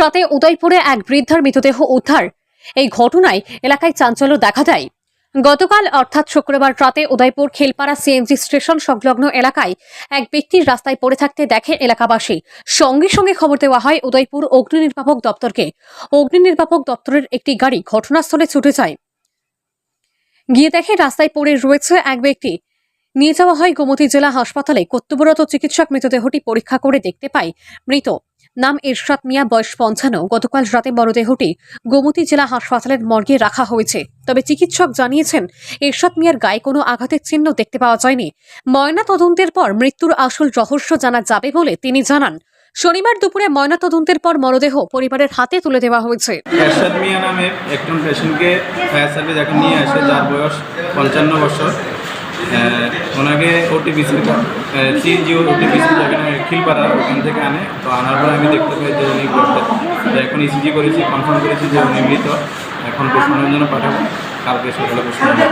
রাতে উদয়পুরে এক বৃদ্ধার মৃতদেহ উদ্ধার। এই ঘটনায় এলাকায় চাঞ্চল্য দেখা দেয়। গতকাল, অর্থাৎ শুক্রবার রাতে উদয়পুর খেলপাড়া সিএনজি স্টেশন সংলগ্ন এলাকায় এক ব্যক্তির রাস্তায় পড়ে থাকতে দেখে এলাকাবাসী। সঙ্গে সঙ্গে খবর দেওয়া হয়, উদয়পুর অগ্নি নির্বাপক দপ্তরকে। অগ্নি নির্বাপক দপ্তরের একটি গাড়ি ঘটনাস্থলে ছুটে যায়। গিয়ে দেখে রাস্তায় পড়ে রয়েছে এক ব্যক্তি। নিয়ে যাওয়া হয় গোমতী জেলা হাসপাতালে। কর্তব্যরত চিকিৎসক মৃতদেহটি পরীক্ষা করে দেখতে পায় মৃত। নাম এরশাদ মিয়া, বয়স পঞ্চান্ন। গতকাল রাতে মরদেহটি গোমতী জেলা হাসপাতালের মর্গে রাখা হয়েছে। তবে চিকিৎসক জানিয়েছেন, এরশাদ মিয়ার গায়ে কোনো আঘাতের চিহ্ন দেখতে পাওয়া যায়নি। ময়না তদন্তের পর মৃত্যুর আসল রহস্য জানা যাবে বলে তিনি জানান। শনিবার দুপুরে ময়না তদন্তের পর মরদেহ পরিবারের হাতে তুলে দেওয়া হয়েছে। মিয়া একজন পেশেন্টকে ফায়ার সার্ভিস এখন নিয়ে আসে, যার বয়স পঞ্চান্ন বছর। ওনাকে ওটিপিসির সিএনজিও ওটিপিসি যেখানে খিলপাড়া ওখান থেকে আনে। তো আনার পরে আমি দেখতে পাই যে উনি তো এখন ইসিজি করেছি কনফার্ম করেছি যে উনি মৃত। এখন প্রশ্নের জন্য পাঠাবো। কালকে সকালে পোস্টমর্টম